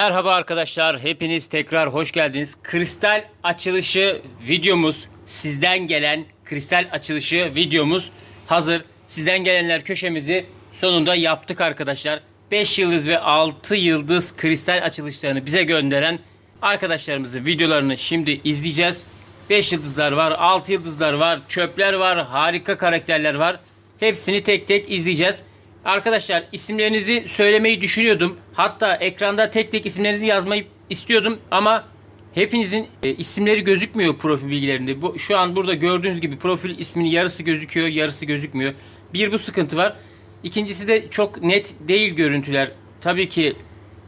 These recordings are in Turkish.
Merhaba arkadaşlar, hepiniz tekrar hoş geldiniz. Kristal açılışı videomuz, sizden gelen kristal açılışı videomuz hazır. Sizden gelenler köşemizi sonunda yaptık arkadaşlar. 5 yıldız ve 6 yıldız kristal açılışlarını bize gönderen arkadaşlarımızın videolarını şimdi izleyeceğiz. 5 yıldızlar var, 6 yıldızlar var, çöpler var, harika karakterler var. Hepsini tek tek izleyeceğiz. Arkadaşlar isimlerinizi söylemeyi düşünüyordum. Hatta ekranda tek tek isimlerinizi yazmayı istiyordum ama hepinizin e, isimleri gözükmüyor profil bilgilerinde. Bu şu an burada gördüğünüz gibi profil isminin yarısı gözüküyor, yarısı gözükmüyor. Bir bu sıkıntı var. İkincisi de çok net değil görüntüler. Tabii ki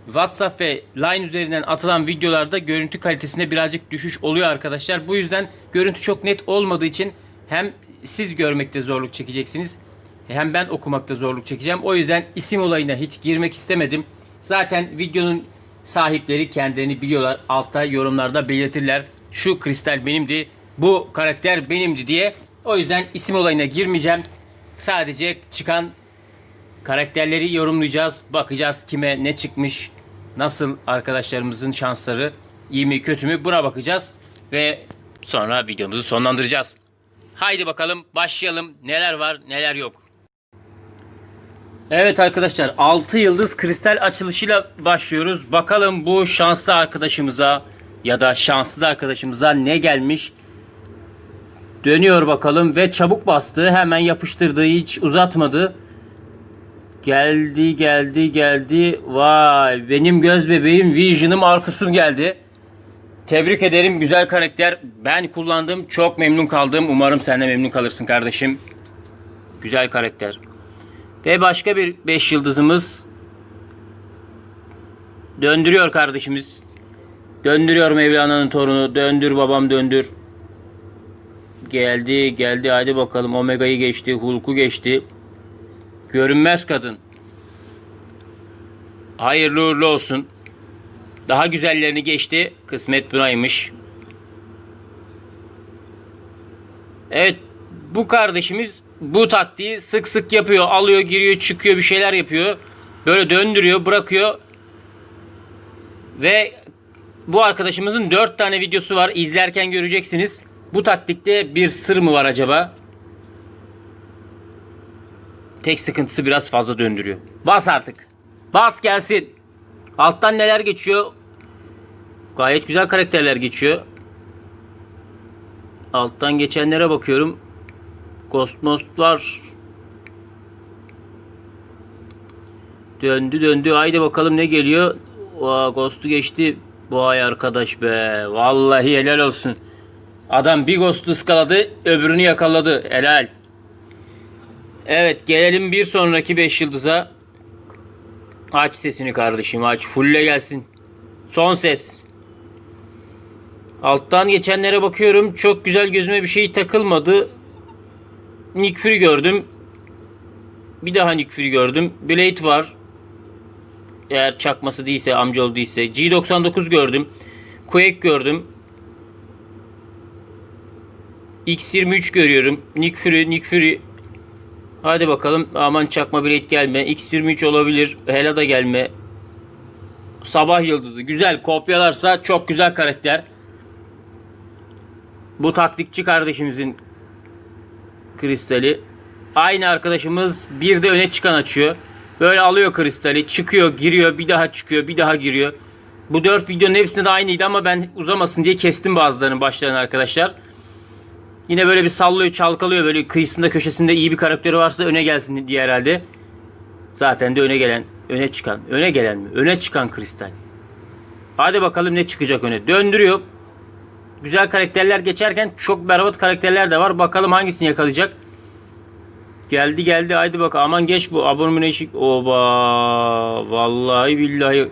WhatsApp ve Line üzerinden atılan videolarda görüntü kalitesinde birazcık düşüş oluyor arkadaşlar. Bu yüzden görüntü çok net olmadığı için hem siz görmekte zorluk çekeceksiniz hem ben okumakta zorluk çekeceğim. O yüzden isim olayına hiç girmek istemedim. Zaten videonun sahipleri kendilerini biliyorlar. Altta yorumlarda belirtirler. Şu kristal benimdi, bu karakter benimdi diye. O yüzden isim olayına girmeyeceğim. Sadece çıkan karakterleri yorumlayacağız. Bakacağız kime ne çıkmış, nasıl arkadaşlarımızın şansları, iyi mi kötü mü buna bakacağız. Ve sonra videomuzu sonlandıracağız. Haydi bakalım başlayalım. Neler var neler yok. Evet arkadaşlar 6 yıldız kristal açılışıyla başlıyoruz. Bakalım bu şanslı arkadaşımıza ya da şanssız arkadaşımıza ne gelmiş. Dönüyor bakalım ve çabuk bastı. Hemen yapıştırdı hiç uzatmadı. Geldi geldi geldi. Vay benim göz bebeğim Vision'ım Arkus'um geldi. Tebrik ederim güzel karakter. Ben kullandım çok memnun kaldım. Umarım sen de memnun kalırsın kardeşim. Güzel karakter. Ve başka bir 5 yıldızımız döndürüyor kardeşimiz. Döndürüyor Mevlana'nın torunu. Döndür babam döndür. Geldi geldi hadi bakalım Omega'yı geçti. Hulk'u geçti. Görünmez kadın. Hayırlı uğurlu olsun. Daha güzellerini geçti. Kısmet bunaymış. Evet bu kardeşimiz bu taktiği sık sık yapıyor. Alıyor, giriyor, çıkıyor, bir şeyler yapıyor. Böyle döndürüyor, bırakıyor. Ve bu arkadaşımızın 4 tane videosu var. İzlerken göreceksiniz. Bu taktikte bir sır mı var acaba? Tek sıkıntısı biraz fazla döndürüyor. Bas artık. Bas gelsin. Alttan neler geçiyor? Gayet güzel karakterler geçiyor. Alttan geçenlere bakıyorum. Var. Döndü döndü. Haydi bakalım ne geliyor. Aa, Ghost'u geçti. Vay arkadaş be. Vallahi helal olsun. Adam bir Ghost'u ıskaladı. Öbürünü yakaladı. Helal. Evet gelelim bir sonraki 5 yıldıza. Aç sesini kardeşim aç. Fulle gelsin. Son ses. Alttan geçenlere bakıyorum. Çok güzel gözüme bir şey takılmadı. Nick Fury gördüm. Bir daha Nick Fury gördüm. Blade var. Eğer çakması değilse, amcaoğlu değilse. G99 gördüm. Quake gördüm. X23 görüyorum. Nick Fury, Nick Fury. Hadi bakalım. Aman çakma Blade gelme. X23 olabilir. Hela da gelme. Sabah yıldızı. Güzel. Kopyalarsa çok güzel karakter. Bu taktikçi kardeşimizin kristali. Aynı arkadaşımız bir de öne çıkan açıyor. Böyle alıyor kristali, çıkıyor, giriyor, bir daha çıkıyor, bir daha giriyor. Bu dört videonun hepsinde de aynıydı ama ben uzamasın diye kestim bazılarının başlarını arkadaşlar. Yine böyle bir sallıyor, çalkalıyor. Böyle kıyısında, köşesinde iyi bir karakteri varsa öne gelsin diye herhalde. Zaten de öne gelen, öne çıkan, öne gelen mi? Öne çıkan kristal. Hadi bakalım ne çıkacak öne. Döndürüyor. Güzel karakterler geçerken çok berbat karakterler de var. Bakalım hangisini yakalayacak. Geldi geldi haydi bak aman geç bu abomination. Oba vallahi billahi.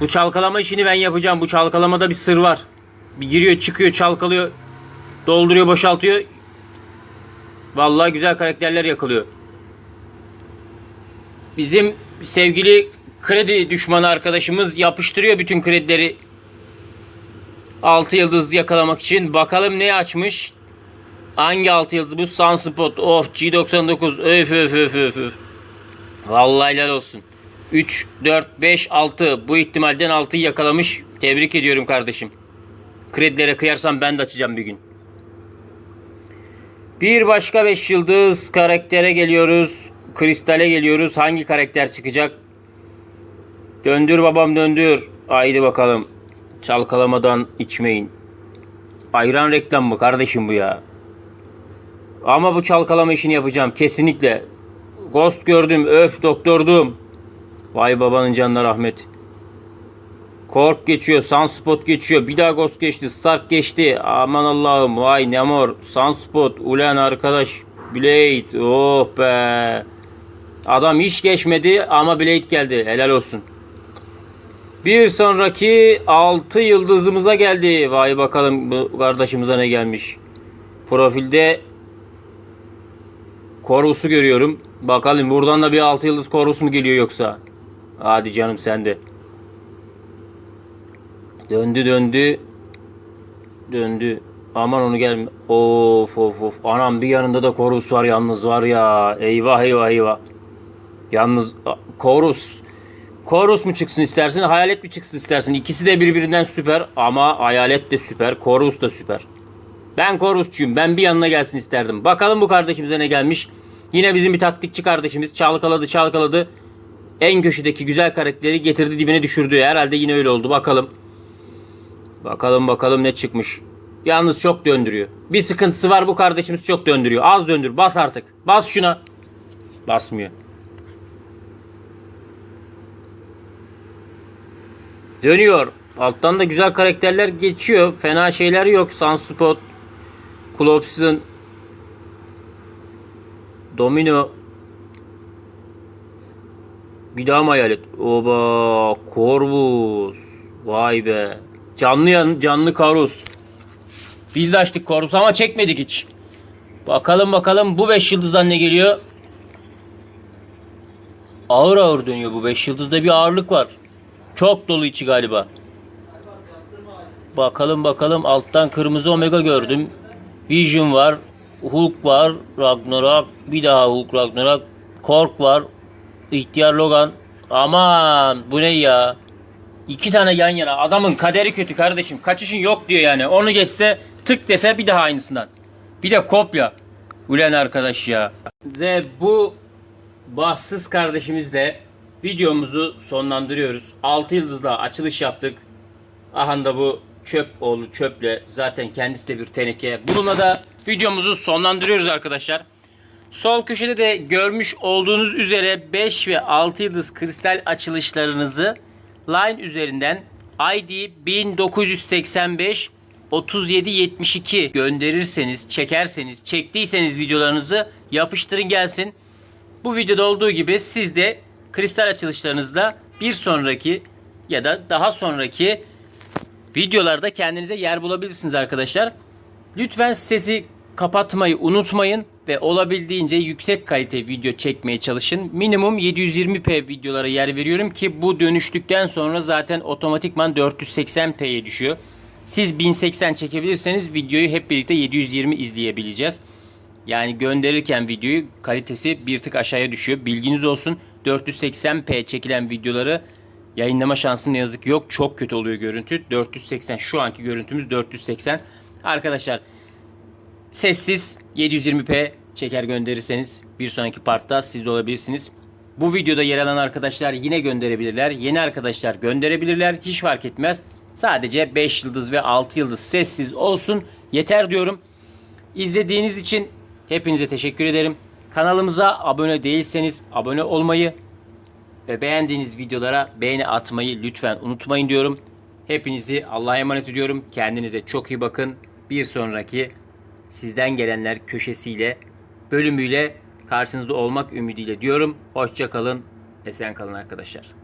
Bu çalkalama işini ben yapacağım. Bu çalkalamada bir sır var. Bir giriyor çıkıyor çalkalıyor. Dolduruyor boşaltıyor. Vallahi güzel karakterler yakalıyor. Bizim sevgili kredi düşmanı arkadaşımız yapıştırıyor bütün kredileri 6 yıldız yakalamak için. Bakalım ne açmış. Hangi 6 yıldız bu? Sunspot. Of G99. Öf öf öf öf. Vallahi olsun. 3, 4, 5, 6. Bu ihtimalden 6'yı yakalamış. Tebrik ediyorum kardeşim. Kredilere kıyarsam ben de açacağım bir gün. Bir başka 5 yıldız karaktere geliyoruz. Kristale geliyoruz. Hangi karakter çıkacak? Döndür babam döndür. Haydi bakalım. Çalkalamadan içmeyin. Ayran reklam mı kardeşim bu ya? Ama bu çalkalama işini yapacağım kesinlikle. Ghost gördüm, öf doktordum. Vay babanın canına rahmet. Kork geçiyor, Sunspot geçiyor, bir daha Ghost geçti, Stark geçti. Aman Allah'ım, vay Namor, Sunspot, ulan arkadaş, Blade, oh be. Adam hiç geçmedi ama Blade geldi, helal olsun. Bir sonraki 6 yıldızımıza geldi. Vay bakalım bu kardeşimize ne gelmiş. Profilde Korvus'u görüyorum. Bakalım buradan da bir 6 yıldız Korvus mu geliyor yoksa? Hadi canım sende. Döndü döndü. Döndü. Aman onu gelme. Of of of. Anam bir yanında da Korvus var yalnız var ya. Eyvah eyvah eyvah. Yalnız Korus. Korus mu çıksın istersin, hayalet mi çıksın istersin? İkisi de birbirinden süper ama hayalet de süper, Korus da süper. Ben Korusçuyum. Ben bir yanına gelsin isterdim. Bakalım bu kardeşimize ne gelmiş. Yine bizim bir taktikçi kardeşimiz çalkaladı çalkaladı. En köşedeki güzel karakteri getirdi dibine düşürdü. Herhalde yine öyle oldu. Bakalım. Bakalım bakalım ne çıkmış. Yalnız çok döndürüyor. Bir sıkıntısı var bu kardeşimiz çok döndürüyor. Az döndür. Bas artık. Bas şuna. Basmıyor. Dönüyor. Alttan da güzel karakterler geçiyor. Fena şeyler yok. Sunspot, Klops'un Domino bir daha mı? Oba Corvus. Vay be. Canlı canlı Karus. Biz de açtık Corvus ama çekmedik hiç. Bakalım bakalım bu 5 yıldızdan ne geliyor? Ağır ağır dönüyor bu 5 yıldızda bir ağırlık var. Çok dolu içi galiba. Bakalım bakalım alttan kırmızı omega gördüm. Vision var. Hulk var. Ragnarok. Bir daha Hulk Ragnarok. Kork var. İhtiyar Logan. Aman bu ne ya? İki tane yan yana. Adamın kaderi kötü kardeşim. Kaçışın yok diyor yani. Onu geçse tık dese bir daha aynısından. Bir de kopya. Ulan arkadaş ya. Ve bu bahtsız kardeşimizle videomuzu sonlandırıyoruz. 6 yıldızla açılış yaptık. Aha da bu çöp oğlu çöple zaten kendisi de bir teneke. Bununla da videomuzu sonlandırıyoruz arkadaşlar. Sol köşede de görmüş olduğunuz üzere 5 ve 6 yıldız kristal açılışlarınızı Line üzerinden ID 1985 3772 gönderirseniz, çekerseniz, çektiyseniz videolarınızı yapıştırın gelsin. Bu videoda olduğu gibi siz de kristal açılışlarınızda bir sonraki ya da daha sonraki videolarda kendinize yer bulabilirsiniz arkadaşlar. Lütfen sesi kapatmayı unutmayın ve olabildiğince yüksek kalite video çekmeye çalışın. Minimum 720p videolara yer veriyorum ki bu dönüştükten sonra zaten otomatikman 480p'ye düşüyor. Siz 1080 çekebilirseniz videoyu hep birlikte 720 izleyebileceğiz. Yani gönderirken videoyu kalitesi bir tık aşağıya düşüyor. Bilginiz olsun 480p çekilen videoları yayınlama şansım ne yazık ki yok. Çok kötü oluyor görüntü. 480 şu anki görüntümüz 480. Arkadaşlar sessiz 720p çeker gönderirseniz bir sonraki partta siz de olabilirsiniz. Bu videoda yer alan arkadaşlar yine gönderebilirler. Yeni arkadaşlar gönderebilirler. Hiç fark etmez. Sadece 5 yıldız ve 6 yıldız sessiz olsun. Yeter diyorum. İzlediğiniz için hepinize teşekkür ederim. Kanalımıza abone değilseniz abone olmayı ve beğendiğiniz videolara beğeni atmayı lütfen unutmayın diyorum. Hepinizi Allah'a emanet ediyorum. Kendinize çok iyi bakın. Bir sonraki sizden gelenler köşesiyle bölümüyle karşınızda olmak ümidiyle diyorum. Hoşça kalın. Esen kalın arkadaşlar.